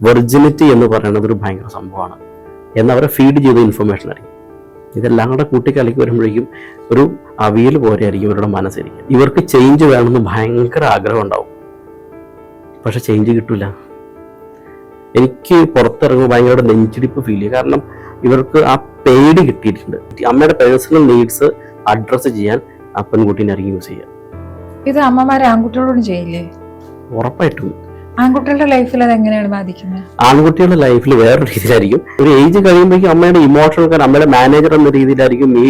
Virginity എന്ന് പറയുന്നത് ഒരു ഭയങ്കര സംഭവമാണ്. എന്നവരെ ഫീഡ് ചെയ്ത ഇൻഫർമേഷൻ ആയിരിക്കും. ഇതെല്ലാം കൂടെ കൂട്ടിക്കലക്കി വരുമ്പോഴേക്കും ഒരു അവിയൽ പോലെ ആയിരിക്കും ഇവരുടെ മനസ്സിരിക്കും ഇവർക്ക് ചേഞ്ച് വേണമെന്ന് ഭയങ്കര ആഗ്രഹം ഉണ്ടാവും. പക്ഷെ ചേഞ്ച് കിട്ടൂല. എനിക്ക് പുറത്തിറങ്ങുമ്പോൾ ഭയങ്കര നെഞ്ചിടിപ്പ് ഫീൽ ചെയ്യും കാരണം ഇവർക്ക് ആ പേടി കിട്ടിയിട്ടുണ്ട്. അമ്മയുടെ പേഴ്സണൽ നീഡ്സ് അഡ്രസ്സ് ചെയ്യാൻ പെൺകുട്ടീനെ ആയിരിക്കും യൂസ് ചെയ്യുക. ഇത് അമ്മമാരെ ആൺകുട്ടികളോടും ചെയ്യില്ലേ? ഉറപ്പായിട്ടും. ആൺകുട്ടികളുടെ ലൈഫിൽ അത് എങ്ങനെയാണ് ബാധിക്കുന്നത്? ആൺകുട്ടികളുടെ ലൈഫിൽ വേറൊരു രീതിയിലായിരിക്കും. ഒരു ഏജ് കഴിയുമ്പോഴേക്കും അമ്മയുടെ ഇമോഷണൽ കാരണം അമ്മയുടെ മാനേജർ എന്ന രീതിയിലായിരിക്കും ഈ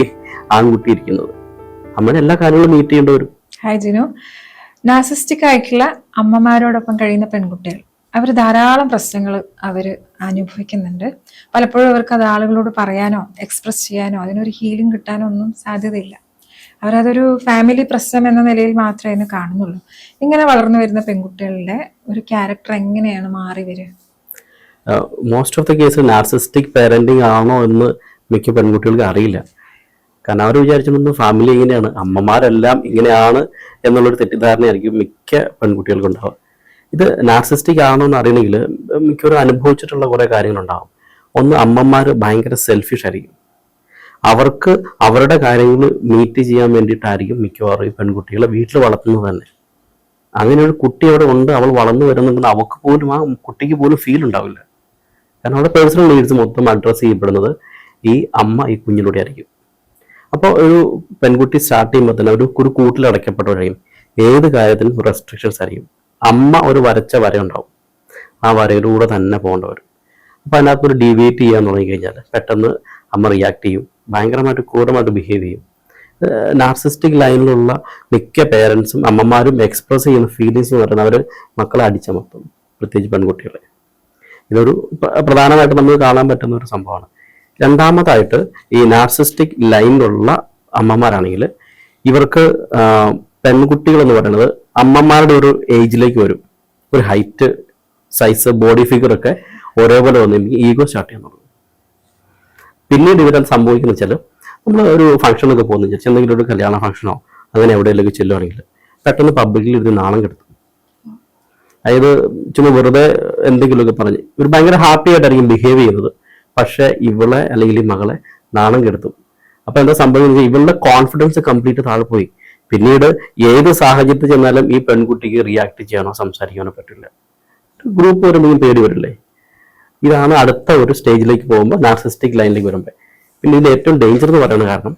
ആൺകുട്ടി ഇരിക്കുന്നത്. അമ്മയുടെ എല്ലാ കാര്യങ്ങളും മീറ്റ് ചെയ്യേണ്ടി വരും. ഹായ് ജിനു. നാസിസ്റ്റിക് ആയിട്ടുള്ള അമ്മമാരോടൊപ്പം കഴിയുന്ന പെൺകുട്ടികൾ. അവർ ധാരാളം പ്രശ്നങ്ങൾ അവർ അനുഭവിക്കുന്നുണ്ട്. പലപ്പോഴും അവർക്ക് അത് ആളുകളോട് പറയാനോ എക്സ്പ്രസ് ചെയ്യാനോ അതിനൊരു ഹീലിംഗ് കിട്ടാനോ ഒന്നും സാധ്യതയില്ല. അവരതൊരു ഫാമിലി പ്രശ്നം എന്ന നിലയിൽ മാത്രമേ അതിനെ കാണുന്നുള്ളൂ. ഇങ്ങനെ വളർന്നു വരുന്ന പെൺകുട്ടികളുടെ ഒരു ക്യാരക്ടർ എങ്ങനെയാണ് മാറി വരിക? Most of the case narcissistic parenting ആണോ എന്ന് മിക്ക പെൺകുട്ടികൾക്ക് അറിയില്ല. കാരണം അവർ വിചാരിച്ചിരുന്നത് ഫാമിലി ഇങ്ങനെയാണ്. അമ്മമാരെല്ലാം ഇങ്ങനെയാണ് എന്നുള്ളൊരു തെറ്റിദ്ധാരണയായിരിക്കും മിക്ക പെൺകുട്ടികൾക്കും ഉണ്ടാവുക. ഇത് നാർസിസ്റ്റിക് ആണോ എന്ന് അറിയണമെങ്കിൽ മിക്കവരും അനുഭവിച്ചിട്ടുള്ള കുറേ കാര്യങ്ങളുണ്ടാവും. ഒന്ന് അമ്മമാർ ഭയങ്കര സെൽഫിഷ് ആയിരിക്കും. അവർക്ക് അവരുടെ കാര്യങ്ങൾ മീറ്റ് ചെയ്യാൻ വേണ്ടിയിട്ടായിരിക്കും മിക്കവാറും ഈ പെൺകുട്ടികളെ വീട്ടിൽ വളർത്തുന്നത് തന്നെ. അങ്ങനെ ഒരു കുട്ടി അവിടെ ഉണ്ട് അവൾ വളർന്നു വരുന്നുണ്ടെന്ന് അവൾക്ക് പോലും ആ കുട്ടിക്ക് പോലും ഫീൽ ഉണ്ടാവില്ല. കാരണം അവരുടെ പേഴ്സണൽ നീഡ്സ് മൊത്തം അഡ്രസ്സ് ചെയ്യപ്പെടുന്നത് ഈ അമ്മ ഈ കുഞ്ഞിലൂടെ ആയിരിക്കും. അപ്പോൾ ഒരു പെൺകുട്ടി സ്റ്റാർട്ട് ചെയ്യുമ്പോൾ തന്നെ ഒരു ഒരു കൂട്ടിൽ അടയ്ക്കപ്പെട്ടവരെയും ഏത് കാര്യത്തിനും റെസ്ട്രിക്ഷൻസ് ആയിരിക്കും. അമ്മ ഒരു വരച്ച വര ഉണ്ടാവും. ആ വരയിലൂടെ തന്നെ പോകേണ്ടവർ. അപ്പം അപ്പോൾ അതിനകത്ത് ഒരു ഡീവിയേറ്റ് ചെയ്യാൻ തുടങ്ങി കഴിഞ്ഞാൽ പെട്ടെന്ന് അമ്മ റിയാക്ട് ചെയ്യും. ഭയങ്കരമായിട്ട് ക്രൂരമായിട്ട് ബിഹേവ് ചെയ്യും. നാർസിസ്റ്റിക് ലൈനിലുള്ള മിക്ക പേരൻസും അമ്മമാരും എക്സ്പ്രസ് ചെയ്യുന്ന ഫീലിങ്സ് എന്ന് പറയുന്നത് അവർ മക്കളെ അടിച്ചമർത്തും പ്രത്യേകിച്ച് പെൺകുട്ടികളെ. ഇതൊരു പ്ര- പ്രധാനമായിട്ട് നമുക്ക് കാണാൻ പറ്റുന്ന ഒരു സംഭവമാണ്. രണ്ടാമതായിട്ട് ഈ നാർസിസ്റ്റിക് ലൈനിലുള്ള അമ്മമാരാണെങ്കിൽ ഇവർക്ക് പെൺകുട്ടികൾ എന്ന് പറയുന്നത് അമ്മമാരുടെ ഒരു ഏജിലേക്ക് വരും. ഒരു ഹൈറ്റ് സൈസ് ബോഡി ഫിഗർ ഒക്കെ ഒരേപോലെ വന്നിരിക്കും. ഈഗോ സ്റ്റാർട്ട് ചെയ്യാൻ പിന്നീട് ഇവരത് സംഭവിക്കുന്ന വെച്ചാൽ നമ്മൾ ഒരു ഫംഗ്ഷനൊക്കെ പോകുന്ന വെച്ചാൽ എന്തെങ്കിലും ഒരു കല്യാണ ഫംഗ്ഷനോ അങ്ങനെ എവിടെയെങ്കിലും ചെല്ലുവാണെങ്കിൽ പെട്ടെന്ന് പബ്ലിക്കിൽ ഇരുന്ന് നാണം കെടുത്തും. അതായത് ചുമ്മാ വെറുതെ എന്തെങ്കിലുമൊക്കെ പറഞ്ഞ് ഇവർ ഭയങ്കര ഹാപ്പി ആയിട്ടായിരിക്കും ബിഹേവ് ചെയ്യുന്നത്. പക്ഷെ ഇവളെ അല്ലെങ്കിൽ ഈ മകളെ നാണം കെടുത്തും. അപ്പൊ എന്താ സംഭവിക്കുന്നത് ഇവളുടെ കോൺഫിഡൻസ് കംപ്ലീറ്റ് താഴെ പോയി. പിന്നീട് ഏത് സാഹചര്യത്തിൽ ചെന്നാലും ഈ പെൺകുട്ടിക്ക് റിയാക്ട് ചെയ്യാനോ സംസാരിക്കാനോ പറ്റില്ല. ഗ്രൂപ്പ് വരുമ്പോൾ പേടി വരില്ലേ? ഇതാണ് അടുത്ത ഒരു സ്റ്റേജിലേക്ക് പോകുമ്പോൾ നാർസിസ്റ്റിക് ലൈനിലേക്ക് വരുമ്പോൾ പിന്നെ ഇതിൽ ഏറ്റവും ഡേഞ്ചർ എന്ന് പറയുന്ന കാരണം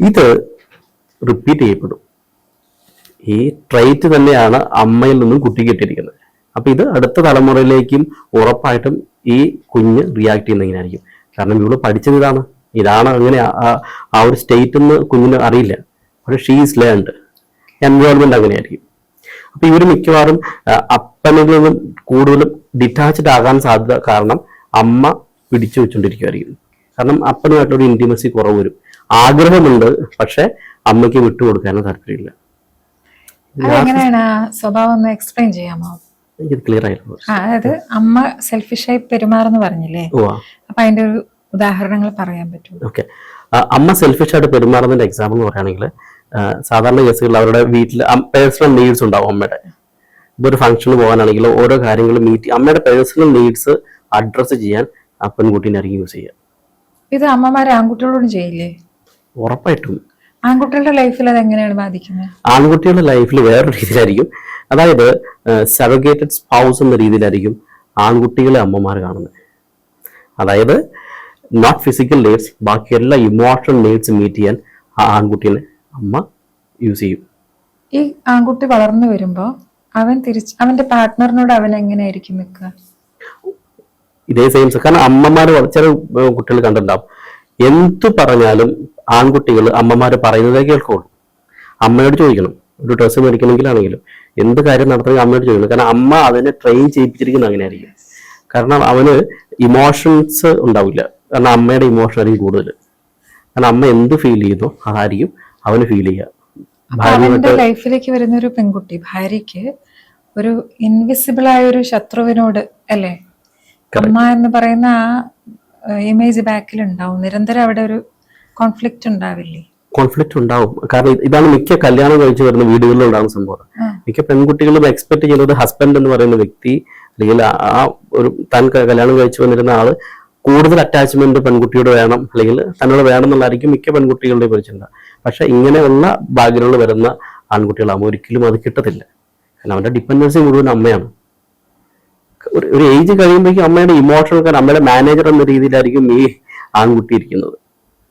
ഇത് റിപ്പീറ്റ് ചെയ്യപ്പെടും. ഈ ട്രൈറ്റ് തന്നെയാണ് അമ്മയിൽ നിന്നും കുട്ടി കിട്ടിയിരിക്കുന്നത്. അപ്പൊ ഇത് അടുത്ത തലമുറയിലേക്കും ഉറപ്പായിട്ടും ഈ കുഞ്ഞ് റിയാക്ട് ചെയ്യുന്ന ഇങ്ങനെയായിരിക്കും. കാരണം ഇവൾ പഠിച്ചത് ഇതാണ്. ഇതാണ് അങ്ങനെ ആ- ഒരു സ്റ്റേറ്റ് എന്ന് കുഞ്ഞിന് അറിയില്ല. പക്ഷേ ഷീസ് ലേൺഡ് എൻവയോൺമെന്റ് അങ്ങനെയായിരിക്കും. അപ്പൊ ഇവർ മിക്കവാറും അപ്പനിൽ നിന്നും കൂടുതലും ഡിറ്റാച്ച്ഡ് ആകാൻ സാധ്യത കാരണം അമ്മ പിടിച്ചു വെച്ചുകൊണ്ടിരിക്കുമായിരിക്കും കാരണം അപ്പനുമായിട്ടൊരു ഇന്റിമസി കുറവ് വരും. ആഗ്രഹമുണ്ട് പക്ഷെ അമ്മയ്ക്ക് വിട്ടുകൊടുക്കാനോ താല്പര്യമില്ല. അതെങ്ങനെയാണ് ആ സ്വഭാവം ഒന്ന് എക്സ്പ്ലെയിൻ ചെയ്യാമോ? ക്ലിയർ ആയിരുന്നു ആ, അതായത് അമ്മ സെൽഫിഷായി പെരുമാറുന്നു പറഞ്ഞില്ലേ? അപ്പൊ അതിന്റെ ഒരു ഉദാഹരണങ്ങൾ പറയാൻ പറ്റുമോ? ഓക്കെ. അമ്മ സെൽഫിഷ് ആയിട്ട് പെരുമാറുന്നതിന്റെ എക്സാമ്പിൾ പറയുകയാണെങ്കിൽ സാധാരണ കേസുകളിൽ അവരുടെ വീട്ടിൽ പേഴ്സണൽ നീഡ്സ് ഉണ്ടാവും അമ്മയുടെ. ഇപ്പോൾ ഒരു ഫംഗ്ഷന് പോകാനാണെങ്കിലും ഓരോ കാര്യങ്ങളും മീറ്റ് അമ്മയുടെ പേഴ്സണൽ നീഡ്സ് അഡ്രസ് ചെയ്യാൻ ആ പെൺകുട്ടീനെ ഇറങ്ങി യൂസ് ചെയ്യാം. ഇത് അമ്മമാരെ ആൺകുട്ടികളോടും ചെയ്യില്ലേ? ഉറപ്പായിട്ടും. ആൺകുട്ടികളുടെ ലൈഫിൽ അത് എങ്ങനെയാണ് ബാധിക്കുന്നത്? ആൺകുട്ടികളുടെ ലൈഫിൽ വേറൊരു രീതിയിലായിരിക്കും. അതായത് സെവഗേറ്റഡ് സ്പൗസ് എന്ന രീതിയിലായിരിക്കും ആൺകുട്ടികളെ അമ്മമാർ കാണുന്നത്. അതായത് നോട്ട് ഫിസിക്കൽ നീഡ്സ് ബാക്കി എല്ലാ ഇമോഷണൽ നീഡ്സ് മീറ്റ് ചെയ്യാൻ ആ ആൺകുട്ടീനെ അമ്മ യൂസ് ചെയ്യും. ഈ ആൺകുട്ടി വളർന്നു വരുമ്പോ അവൻ തിരിച്ച് അവന്റെ പാർട്ട്ണറിനോട് അവൻ എങ്ങനെയായിരിക്കും നിൽക്കുക? ഇതേ സെയിം കാരണം അമ്മമാർ ചില കുട്ടികൾ കണ്ടിട്ടുണ്ടാവും. എന്തു പറഞ്ഞാലും ആൺകുട്ടികൾ അമ്മമാർ പറയുന്നതേ കേൾക്കുള്ളൂ. അമ്മയോട് ചോദിക്കണം. ഒരു ഡ്രസ്സ് മേടിക്കണമെങ്കിലാണെങ്കിലും എന്ത് കാര്യം നടത്തണമെങ്കിൽ അമ്മയോട് ചോദിക്കണം. കാരണം അമ്മ അതിനെ ട്രെയിൻ ചെയ്യിപ്പിച്ചിരിക്കുന്നത് അങ്ങനെയായിരിക്കും. കാരണം അവന് ഇമോഷൻസ് ഉണ്ടാവില്ല. കാരണം അമ്മയുടെ ഇമോഷൻ ആയിരിക്കും കൂടുതൽ. കാരണം അമ്മ എന്ത് ഫീൽ ചെയ്യുന്നോ അതായിരിക്കും അവന് ഫീൽ ചെയ്യുക. അവന്റെ ലൈഫിലേക്ക് വരുന്ന ഒരു പെൺകുട്ടി ഭാര്യയ്ക്ക് ഒരു ഇൻവിസിബിൾ ആയ ഒരു ശത്രുവിനോട് അല്ലേ? അമ്മ എന്ന് പറയുന്ന ആ ഇമേജ് ബാക്കിൽ ഉണ്ടാവും നിരന്തരം അവിടെ ഒരു കോൺഫ്ലിക്റ്റ് ഉണ്ടാവില്ലേ? കോൺഫ്ലിക്റ്റ് ഉണ്ടാവും. കാരണം ഇതാണ് മിക്ക കല്യാണം കഴിച്ചു വരുന്ന വീടുകളിൽ ഉണ്ടാകുന്ന സംഭവം. മിക്ക പെൺകുട്ടികളും എക്സ്പെക്ട് ചെയ്യുന്നത് ഹസ്ബൻഡ് എന്ന് പറയുന്ന വ്യക്തി അല്ലെങ്കിൽ ആ ഒരു താൻ കല്യാണം കഴിച്ചു വന്നിരുന്ന ആൾ കൂടുതൽ അറ്റാച്ച്മെന്റ് പെൺകുട്ടിയോട് വേണം അല്ലെങ്കിൽ തന്നോട് വേണം എന്നുള്ളതായിരിക്കും മിക്ക പെൺകുട്ടികളുടെ പരിചിന്ത പക്ഷെ ഇങ്ങനെയുള്ള ബാക്ക്ഗ്രൗണ്ട് വരുന്ന ആൺകുട്ടികളാകുമ്പോൾ ഒരിക്കലും അത് കിട്ടത്തില്ല. കാരണം അവന്റെ ഡിപ്പെൻഡൻസി മുഴുവൻ അമ്മയാണ്. ഒരു ഒരു ഏജ് കഴിയുമ്പോഴേക്കും അമ്മയുടെ ഇമോഷണൽ കാരണം അമ്മയുടെ മാനേജർ എന്ന രീതിയിലായിരിക്കും ഈ ആൺകുട്ടി ഇരിക്കുന്നത്.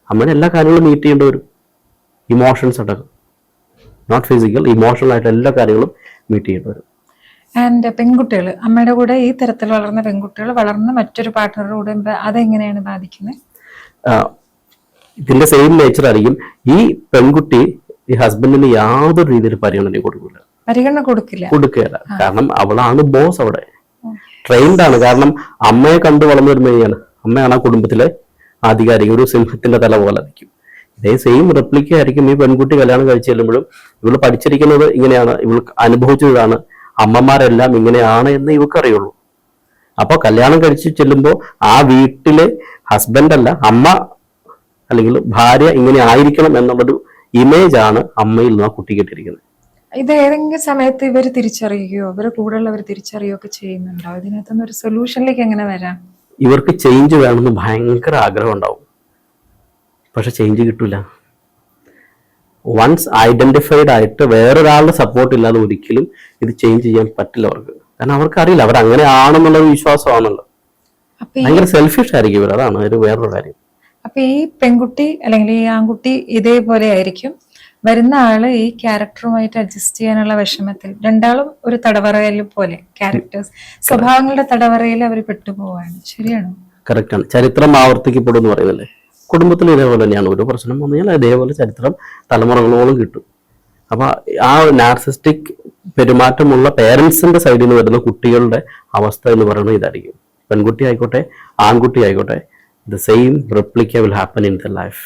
അമ്മയുടെ എല്ലാ കാര്യങ്ങളും മീറ്റ് ചെയ്യേണ്ട വരും. ഇമോഷൻസ് അടക്കം നോട്ട് ഫിസിക്കൽ ഇമോഷണൽ ആയിട്ട് എല്ലാ കാര്യങ്ങളും മീറ്റ് ചെയ്യേണ്ടി വരും. ആൻഡ് പെൺകുട്ടികൾ അമ്മയുടെ കൂടെ ഈ തരത്തിൽ വളർന്ന പെൺകുട്ടികൾ വളർന്ന മറ്റൊരു പാർട്ട്ണറുടെ കൂടെ അതെങ്ങനെയാണ് ബാധിക്കുന്നത് ഇതിന്റെ സെയിം നേച്ചർ ആയിരിക്കും. ഈ പെൺകുട്ടി ഈ ഹസ്ബൻഡിന് യാതൊരു രീതിയിൽ പരിഗണന കൊടുക്കില്ല. പരിഗണന കൊടുക്കില്ല. കൊടുക്കുകയില്ല. കാരണം അവളാണ് ബോസ് അവിടെ. ട്രെയിൻഡ് ആണ്. കാരണം അമ്മയെ കണ്ടു വളർന്നു വരുമ്പോഴാണ് അമ്മയാണ് ആ കുടുംബത്തിലെ ആധികാരിക ഒരു സിംഹത്തിന്റെ തല പോലെ നിൽക്കും. ഇതേ സെയിം റെപ്ലിക്ക ആയിരിക്കും ഈ പെൺകുട്ടി കല്യാണം കഴിച്ചു ചെല്ലുമ്പോഴും ഇവൾ പഠിച്ചിരിക്കുന്നത് ഇങ്ങനെയാണ്. ഇവൾ അനുഭവിച്ചതാണ്. അമ്മമാരെല്ലാം ഇങ്ങനെയാണ് എന്ന് ഇവക്കറിയുള്ളൂ. അപ്പോൾ അപ്പൊ കല്യാണം കഴിച്ച് ചെല്ലുമ്പോൾ ആ വീട്ടിലെ ഹസ്ബൻഡല്ല അമ്മ അല്ലെങ്കിൽ ഭാര്യ ഇങ്ങനെ ആയിരിക്കണം എന്നുള്ളൊരു ഇമേജ് ആണ് അമ്മയിൽ നിന്ന് ആ കുട്ടി കിട്ടിയിരിക്കുന്നത് ഇത് ഏതെങ്കിലും സമയത്ത് ഇവർ തിരിച്ചറിയുകയോ ഇവരുടെ കൂടെയുള്ളവർ തിരിച്ചറിയുകയോ ഒക്കെ ചെയ്യുന്നുണ്ടോ? ഇതിനകത്തുനിന്ന് ഒരു സൊല്യൂഷനിലേക്ക് എങ്ങനെ വരാം? ഇവർക്ക് ചേഞ്ച് വേണമെന്ന് ഭയങ്കര ആഗ്രഹം ഉണ്ടാവും. പക്ഷെ ചേഞ്ച് കിട്ടൂല. വൺസ് ഐഡന്റിഫൈഡ് ആയിട്ട് വേറൊരാളുടെ സപ്പോർട്ട് ഇല്ലാതെ ഒരിക്കലും ഇത് ചേഞ്ച് ചെയ്യാൻ പറ്റില്ല അവർക്ക്. കാരണം അവർക്ക് അറിയില്ല അവർ അങ്ങനെ ആണെന്നുള്ള വിശ്വാസമാണല്ലോ. ഭയങ്കര സെൽഫിഷ് ആയിരിക്കും ഇവർ. അതാണ് ഒരു വേറൊരു കാര്യം. അപ്പൊ ഈ പെൺകുട്ടി അല്ലെങ്കിൽ ഈ ആൺകുട്ടി ഇതേപോലെ ആയിരിക്കും. വരുന്ന ആൾ ഈ ക്യാരക്ടറുമായിട്ട് അഡ്ജസ്റ്റ് ചെയ്യാനുള്ള വിഷമത്തിൽ രണ്ടാളും ഒരു തടവറയിൽ പോലെ ക്യാരക്ടേഴ്സ് സ്വഭാവങ്ങളുടെ തടവറയിൽ അവർ പെട്ടുപോവാണ്. ശരിയാണോ? ആണ്. ചരിത്രം ആവർത്തിക്കപ്പെടും എന്ന് പറയുന്നില്ലേ? കുടുംബത്തിൽ ഇതേപോലെ തന്നെയാണ്. ഒരു പ്രശ്നം വന്നു കഴിഞ്ഞാൽ അതേപോലെ ചരിത്രം തലമുറകളോളം കിട്ടും. അപ്പോൾ ആ നാർസിസ്റ്റിക് പെരുമാറ്റമുള്ള പേരൻസിന്റെ സൈഡിൽ നിന്ന് വരുന്ന കുട്ടികളുടെ അവസ്ഥ എന്ന് പറയുന്നത് ഇതായിരിക്കും. പെൺകുട്ടി ആയിക്കോട്ടെ ആൺകുട്ടി ആയിക്കോട്ടെ the same replica will happen in the life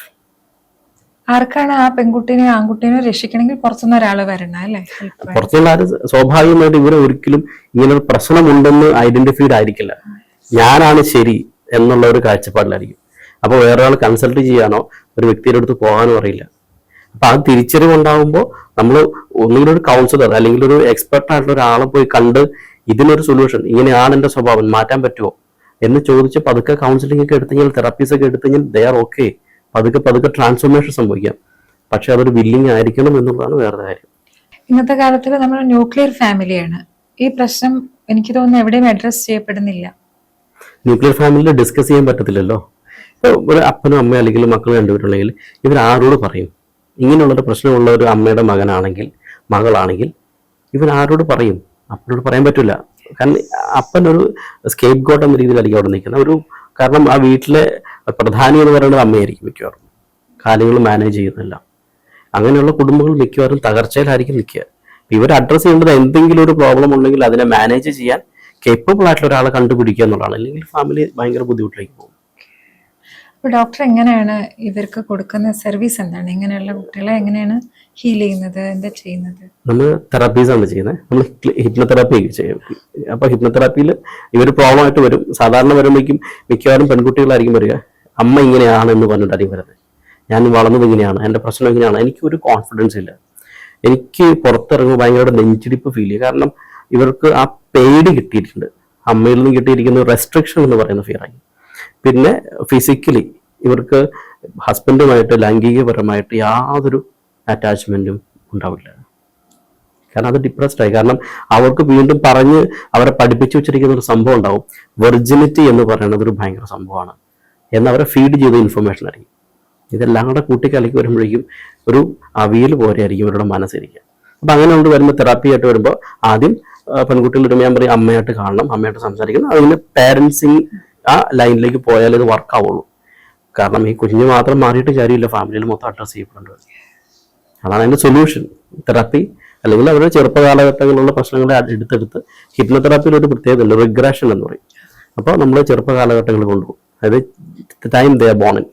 ആർക്കാണ് ആ പെൺകുട്ടീനെ ആൺകുട്ടീനെ രക്ഷിക്കണമെങ്കിൽ പുറത്തുനിന്ന് ഒരാൾ വരണം അല്ലേ? പുറത്തുനിന്ന് ആര് സ്വാഭാവികമായിട്ട് ഇവരെ ഒരിക്കലും ഇങ്ങനെ ഒരു പ്രശ്നമുണ്ടെന്ന് ഐഡന്റിഫൈഡ് ആയിരിക്കില്ല. ഞാനാണ് ശരി എന്നുള്ള ഒരു കാഴ്ചപ്പാടിലായിരിക്കും. അപ്പൊ വേറൊരാൾ കൺസൾട്ട് ചെയ്യാനോ ഒരു വ്യക്തിയുടെ അടുത്ത് പോകാനോ അറിയില്ല. അപ്പൊ ആ തിരിച്ചറിവ് ഉണ്ടാകുമ്പോൾ നമ്മൾ ഒന്നുകൂടി ഒരു കൗൺസിലർ അല്ലെങ്കിൽ ഒരു എക്സ്പെർട്ട് ആയിട്ടുള്ള ഒരാളെ പോയി കണ്ട് ഇതിനൊരു സൊല്യൂഷൻ ഇങ്ങനെയാണ് എന്റെ സ്വഭാവം മാറ്റാൻ പറ്റുമോ എന്ന് ചോദിച്ച് പതുക്കെ കൗൺസിലിംഗ് ഒക്കെ എടുത്തു കഴിഞ്ഞാൽ തെറാപ്പീസ് ഒക്കെ എടുത്തു കഴിഞ്ഞാൽ ദേ ആർ ഓക്കെ പതുക്കെ പതുക്കെ ട്രാൻസ്ഫോർമേഷൻ സംഭവിക്കാം. പക്ഷെ അതൊരു വില്ലിങ് ആയിരിക്കണം എന്നുള്ളതാണ് വേറെ കാര്യം. ഇന്നത്തെ കാലത്തിൽ നമ്മൾ ന്യൂക്ലിയർ ഫാമിലിയാണ് ഈ പ്രശ്നം എനിക്ക് തോന്നുന്നു എവിടെയും അഡ്രസ് ചെയ്യപ്പെടുന്നില്ല. ന്യൂക്ലിയർ ഫാമിലി ഡിസ്കസ് ചെയ്യാൻ പറ്റത്തില്ലല്ലോ. ഒരു അപ്പനും അമ്മയും അല്ലെങ്കിൽ മക്കൾ രണ്ടുപേരുണ്ടെങ്കിൽ ഇവർ ആരോട് പറയും? ഇങ്ങനെയുള്ളൊരു പ്രശ്നമുള്ള ഒരു അമ്മയുടെ മകനാണെങ്കിൽ മകളാണെങ്കിൽ ഇവർ ആരോട് പറയും? അപ്പനോട് പറയാൻ പറ്റില്ല കാരണം അപ്പൻ ഒരു സ്കേപ്പ് ഗോട്ട് എന്ന രീതിയിലായിരിക്കും അവിടെ നിൽക്കുന്നത്. ഒരു കാരണം ആ വീട്ടിലെ പ്രധാനി എന്ന് പറയുന്നത് അമ്മയായിരിക്കും മിക്കവാറും. കാര്യങ്ങൾ മാനേജ് ചെയ്യുന്നില്ല. അങ്ങനെയുള്ള കുടുംബങ്ങൾ മിക്കവാറും തകർച്ചയിലായിരിക്കും നിൽക്കുക. ഇവർ അഡ്രസ്സ് ചെയ്യേണ്ടത് എന്തെങ്കിലും ഒരു പ്രോബ്ലം ഉണ്ടെങ്കിൽ അതിനെ മാനേജ് ചെയ്യാൻ കേപ്പബിൾ ആയിട്ടുള്ള ഒരാളെ കണ്ടുപിടിക്കുക എന്നുള്ളതാണ്. അല്ലെങ്കിൽ ഫാമിലി ഭയങ്കര ബുദ്ധിമുട്ടിലേക്ക് പോകും. ഡോക്ടർ എങ്ങനെയാണ് ഇവർക്ക് കൊടുക്കുന്ന സർവീസ് എന്താണ്? ഇങ്ങനെയുള്ള കുട്ടികളെ എങ്ങനെയാണ് ഹീൽ ചെയ്യുന്നത്? എന്താ ചെയ്യുന്നത്? നമ്മൾ തെറാപ്പീസ് ആണ് ചെയ്യുന്നത്. നമ്മൾ ഹിപ്നോതെറാപ്പി ചെയ്യും. അപ്പൊ ഹിപ്നോതെറാപ്പിയിൽ ഇവർ പ്രോബ്ലം ആയിട്ട് വരും. സാധാരണ വരുമ്പോഴേക്കും മിക്കവാറും പെൺകുട്ടികളായിരിക്കും വരിക. അമ്മ ഇങ്ങനെയാണ് എന്ന് പറഞ്ഞിട്ടായിരിക്കും വരുന്നത് ഞാൻ വളർന്നത് ഇങ്ങനെയാണ്. എന്റെ പ്രശ്നം എങ്ങനെയാണ് എനിക്ക് ഒരു കോൺഫിഡൻസ് ഇല്ല. എനിക്ക് പുറത്തിറങ്ങുമ്പോൾ ഭയങ്കര നെഞ്ചിടിപ്പ് ഫീൽ ചെയ്യും. കാരണം ഇവർക്ക് ആ പേടി കിട്ടിയിട്ടുണ്ട്. അമ്മയിൽ നിന്ന് കിട്ടിയിരിക്കുന്ന റെസ്ട്രിക്ഷൻ എന്ന് പറയുന്ന ഫിയറായി പിന്നെ ഫിസിക്കലി ഇവർക്ക് ഹസ്ബൻഡുമായിട്ട് ലൈംഗികപരമായിട്ട് യാതൊരു അറ്റാച്ച്മെന്റും ഉണ്ടാവില്ല. കാരണം അത് ഡിപ്രസ്ഡ് ആയി. കാരണം അവർക്ക് വീണ്ടും പറഞ്ഞ് അവരെ പഠിപ്പിച്ചു വെച്ചിരിക്കുന്ന ഒരു സംഭവം ഉണ്ടാവും. വെർജിനിറ്റി എന്ന് പറയുന്നത് ഒരു ഭയങ്കര സംഭവമാണ്. എന്നവരെ ഫീഡ് ചെയ്ത ഇൻഫർമേഷൻ ആയിരിക്കും. ഇതെല്ലാം കൂടെ കൂട്ടിക്കലക്കി വരുമ്പോഴേക്കും ഒരു അവിയൽ പോലെ ആയിരിക്കും ഇവരുടെ മനസ്സിരിക്കുക. അപ്പം അങ്ങനെ കൊണ്ട് വരുമ്പോൾ തെറാപ്പി ആയിട്ട് വരുമ്പോൾ ആദ്യം പെൺകുട്ടികളുടെ ഞാൻ പറയും അമ്മയായിട്ട് കാണണം അമ്മയായിട്ട് സംസാരിക്കണം. അതിന് പാരൻസിങ് ആ ലൈനിലേക്ക് പോയാൽ ഇത് വർക്ക് ആവുള്ളൂ. കാരണം ഈ കുഞ്ഞ് മാത്രം മാറിയിട്ട് കാര്യമില്ല ഫാമിലിയിൽ മൊത്തം അഡ്രസ്സ് ചെയ്യപ്പെടേണ്ടത് അതാണ് അതിന്റെ സൊല്യൂഷൻ തെറാപ്പി അല്ലെങ്കിൽ അവരുടെ ചെറുപ്പകാലഘട്ടങ്ങളിലുള്ള പ്രശ്നങ്ങളെ എടുത്തെടുത്ത് ഹിപ്നോതെറാപ്പിയിൽ ഒരു പ്രത്യേകത ഉണ്ട് റിഗ്രഷൻ എന്ന് പറയും. അപ്പോൾ നമ്മൾ ചെറുപ്പകാലഘട്ടങ്ങളിൽ കൊണ്ടുപോകും. അതായത് ടൈം ദേ ബോണിൻ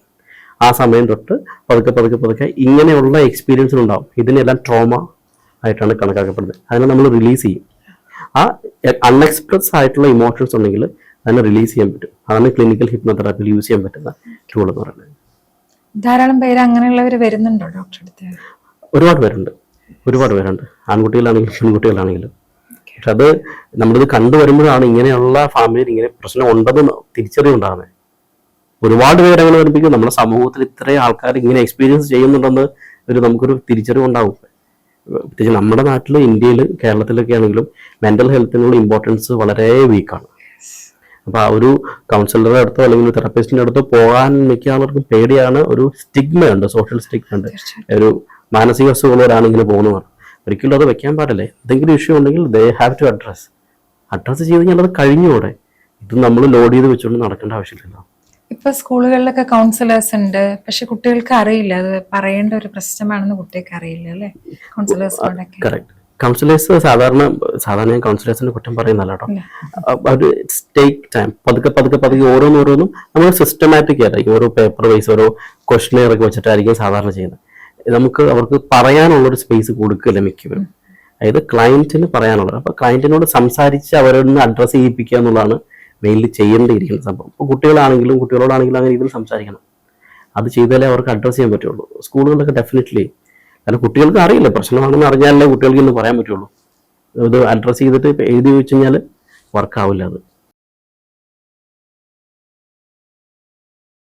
ആ സമയം തൊട്ട് പതുക്കെ പതുക്കെ പതുക്കെ ഇങ്ങനെയുള്ള എക്സ്പീരിയൻസ് ഉണ്ടാവും. ഇതിനെല്ലാം ട്രോമ ആയിട്ടാണ് കണക്കാക്കപ്പെടുന്നത്. അതിനെ നമ്മൾ റിലീസ് ചെയ്യും. ആ അൺഎക്സ്പ്രസ് ആയിട്ടുള്ള ഇമോഷൻസ് ഉണ്ടെങ്കിൽ അതിനെ റിലീസ് ചെയ്യാൻ പറ്റും. അതാണ് ക്ലിനിക്കൽ ഹിപ്നോതെറാപ്പിയിൽ യൂസ് ചെയ്യാൻ പറ്റുന്ന ടൂൾ എന്ന് പറയുന്നത്. ധാരാളം പേര് അങ്ങനെയുള്ളവർ വരുന്നുണ്ടോ ഡോക്ടറെ അടുത്ത്? ഒരുപാട് പേരുണ്ട്. ഒരുപാട് പേരുണ്ട്. ആൺകുട്ടികളാണെങ്കിലും പെൺകുട്ടികളാണെങ്കിലും. പക്ഷെ അത് നമ്മളിത് കണ്ടുവരുമ്പോഴാണ് ഇങ്ങനെയുള്ള ഫാമിലിയിൽ ഇങ്ങനെ പ്രശ്നം ഉണ്ടെന്ന് തിരിച്ചറിവുണ്ടാകുന്നത് ഒരുപാട് പേര് അങ്ങനെ പഠിപ്പിക്കും നമ്മുടെ സമൂഹത്തിൽ ഇത്രയും ആൾക്കാർ ഇങ്ങനെ എക്സ്പീരിയൻസ് ചെയ്യുന്നുണ്ടെന്ന് ഒരു നമുക്കൊരു തിരിച്ചറിവുണ്ടാവും പ്രത്യേകിച്ച് നമ്മുടെ നാട്ടിൽ ഇന്ത്യയിൽ കേരളത്തിലൊക്കെ ആണെങ്കിലും മെന്റൽ ഹെൽത്തിനുള്ള ഇമ്പോർട്ടൻസ് വളരെ വീക്കാണ് അപ്പൊ ആ ഒരു കൗൺസിലറുടെ അടുത്തോ അല്ലെങ്കിൽ ഒരു തെറപ്പിസ്റ്റിന്റെ അടുത്തോ പോകാൻ മിക്ക ആൾക്കും പേടിയാണ് ഒരു സ്റ്റിഗ്മ ഉണ്ട് സോഷ്യൽ സ്റ്റിഗ്മ ഉണ്ട് ഒരു മാനസിക അസുഖമുള്ളവരാണ് ഇങ്ങനെ പോകുന്നതാണ്. ഒരിക്കലും അത് വെക്കാൻ പാടില്ല. എന്തെങ്കിലും ഇഷ്യൂ ഉണ്ടെങ്കിൽ they have to address address ചെയ്ത് കഴിഞ്ഞാൽ അത് കഴിഞ്ഞൂടെ. ഇത് നമ്മൾ ലോഡ് ചെയ്ത് വെച്ചുകൊണ്ട് നടക്കേണ്ട ആവശ്യമില്ലല്ലോ. ഇപ്പൊ സ്കൂളുകളിലൊക്കെ കൗൺസിലേഴ്സ് ഉണ്ട്. പക്ഷെ കുട്ടികൾക്ക് അറിയില്ല. അത് പറയേണ്ട ഒരു പ്രശ്നമാണെന്ന് കുട്ടികൾക്ക് അറിയില്ല അല്ലേ? കൗൺസിലേഴ്സ് കൗൺസിലേഴ്സ് സാധാരണ സാധാരണ ഞാൻ കൗൺസിലേഴ്സിന്റെ കുറ്റം പറയുന്നല്ല കേട്ടോ. ഒരു ടേക്ക് ടൈം പതുക്കെ പതുക്കെ പതുക്കെ ഓരോന്നോരോന്നും നമ്മൾ സിസ്റ്റമാറ്റിക് ആയിരിക്കും ഓരോ പേപ്പർ വൈസ് ഓരോ ക്വസ്റ്റനെയർ ഒക്കെ വെച്ചിട്ടായിരിക്കും സാധാരണ ചെയ്യുന്നത്. നമുക്ക് അവർക്ക് പറയാനുള്ള ഒരു സ്പേസ് കൊടുക്കില്ല മിക്കവരും. അതായത് ക്ലയന്റിന് പറയാനുള്ളത്. അപ്പൊ ക്ലയന്റിനോട് സംസാരിച്ച് അവരൊന്ന് അഡ്രസ്സ് ചെയ്യിപ്പിക്കുക എന്നുള്ളതാണ് മെയിൻലി ചെയ്യേണ്ടിയിരിക്കുന്ന സംഭവം. ഇപ്പോൾ കുട്ടികളാണെങ്കിലും കുട്ടികളോടാണെങ്കിലും അങ്ങനെ രീതിയിൽ സംസാരിക്കണം. അത് ചെയ്താലേ അവർക്ക് അഡ്രസ്സ് ചെയ്യാൻ പറ്റുള്ളൂ. സ്കൂളുകളിലൊക്കെ ഡെഫിനറ്റ്ലി കാരണം കുട്ടികൾക്ക് അറിയില്ല. പ്രശ്നമാണെന്ന് അറിഞ്ഞാലേ കുട്ടികൾക്ക് ഇന്ന് പറയാൻ പറ്റുള്ളൂ. ഇത് അഡ്രസ്സ് ചെയ്തിട്ട് എഴുതി വെച്ച് കഴിഞ്ഞാൽ വർക്കാവില്ല അത്.